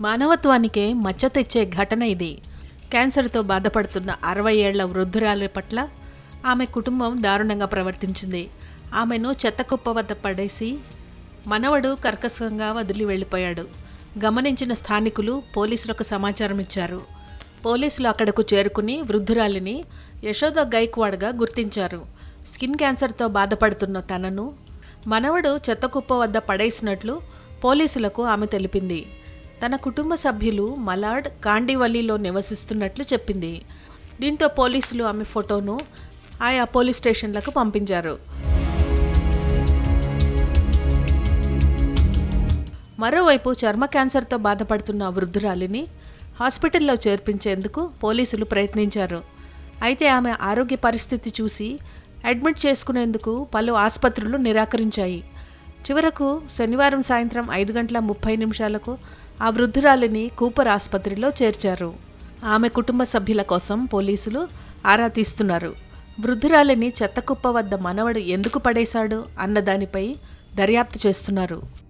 మానవత్వానికే మచ్చ తెచ్చే ఘటన ఇది. క్యాన్సర్తో బాధపడుతున్న అరవై ఏళ్ళ వృద్ధురాలి పట్ల ఆమె కుటుంబం దారుణంగా ప్రవర్తించింది. ఆమెను చెత్త కుప్ప వద్ద పడేసి మనవడు కర్కశంగా వదిలి వెళ్ళిపోయాడు. గమనించిన స్థానికులు పోలీసులకు సమాచారం ఇచ్చారు. పోలీసులు అక్కడకు చేరుకుని వృద్ధురాలిని యశోద గైక్వాడ్గా గుర్తించారు. స్కిన్ క్యాన్సర్తో బాధపడుతున్న తనను మనవడు చెత్తకుప్ప వద్ద పడేసినట్లు పోలీసులకు ఆమె తెలిపింది. తన కుటుంబ సభ్యులు మలాడ్ కాండివల్లిలో నివసిస్తున్నట్లు చెప్పింది. దీంతో పోలీసులు ఆమె ఫోటోను ఆయా పోలీస్ స్టేషన్లకు పంపించారు. మరోవైపు చర్మ క్యాన్సర్తో బాధపడుతున్న వృద్ధురాలిని హాస్పిటల్లో చేర్పించేందుకు పోలీసులు ప్రయత్నించారు. అయితే ఆమె ఆరోగ్య పరిస్థితి చూసి అడ్మిట్ చేసుకునేందుకు పలు ఆసుపత్రులు నిరాకరించాయి. చివరకు శనివారం సాయంత్రం ఐదు గంటల ముప్పై నిమిషాలకు ఆ వృద్ధురాలిని కూపర్ ఆసుపత్రిలో చేర్చారు. ఆమె కుటుంబ సభ్యుల కోసం పోలీసులు ఆరా తీస్తున్నారు. వృద్ధురాలిని చెత్తకుప్ప వద్ద మనవడు ఎందుకు పడేశాడు అన్న దానిపై దర్యాప్తు చేస్తున్నారు.